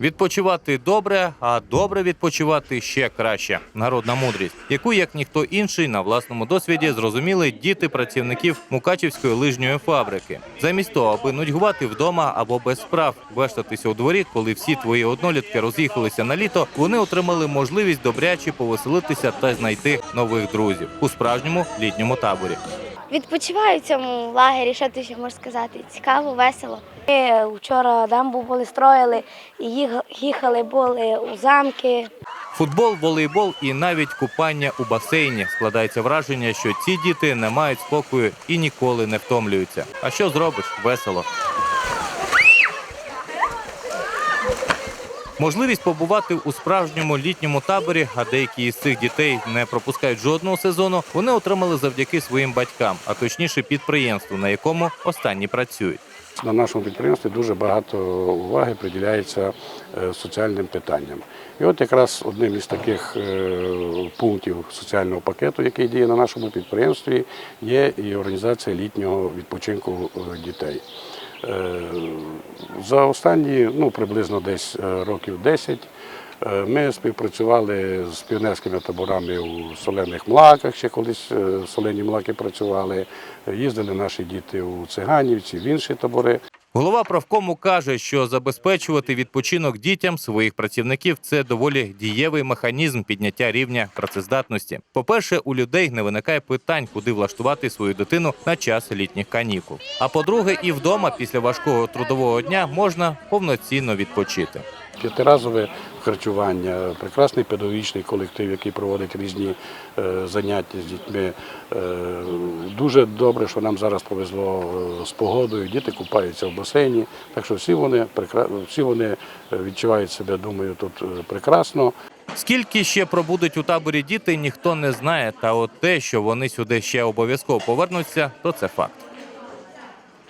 Відпочивати добре, а добре відпочивати ще краще. Народна мудрість, яку як ніхто інший на власному досвіді зрозуміли діти працівників Мукачівської лижньої фабрики. Замість того, аби нудьгувати вдома або без справ вештатися у дворі, коли всі твої однолітки роз'їхалися на літо, вони отримали можливість добряче повеселитися та знайти нових друзів у справжньому літньому таборі. Відпочиваю в цьому лагері, що ти ще можеш сказати? Цікаво, весело. Ми вчора дамбу були строїли, і їх- їхали були у замки. Футбол, волейбол і навіть купання у басейні складається враження, що ці діти не мають спокою і ніколи не втомлюються. А що зробиш? Весело. Можливість побувати у справжньому літньому таборі, а деякі із цих дітей не пропускають жодного сезону. Вони отримали завдяки своїм батькам, а точніше підприємству, на якому останні працюють. На нашому підприємстві дуже багато уваги приділяється е, соціальним питанням. І от якраз одним із таких е, пунктів соціального пакету, який діє на нашому підприємстві, є і організація літнього відпочинку е, дітей. За останні ну, приблизно десь років 10 е, ми співпрацювали з піонерськими таборами у солених млаках, ще колись е, солені млаки працювали. Їздили наші діти у Циганівці, в інші табори. Голова правкому каже, що забезпечувати відпочинок дітям своїх працівників це доволі дієвий механізм підняття рівня працездатності. По-перше, у людей не виникає питань, куди влаштувати свою дитину на час літніх канікул. А по-друге, і вдома після важкого трудового дня можна повноцінно відпочити. П'ятиразове харчування, прекрасний педагогічний колектив, який проводить різні е, заняття з дітьми. Е, дуже добре, що нам зараз повезло е, з погодою. Діти купаються в басейні. Так що всі вони всі вони відчувають себе, думаю, тут прекрасно. Скільки ще пробудуть у таборі діти, ніхто не знає. Та от те, що вони сюди ще обов'язково повернуться, то це факт.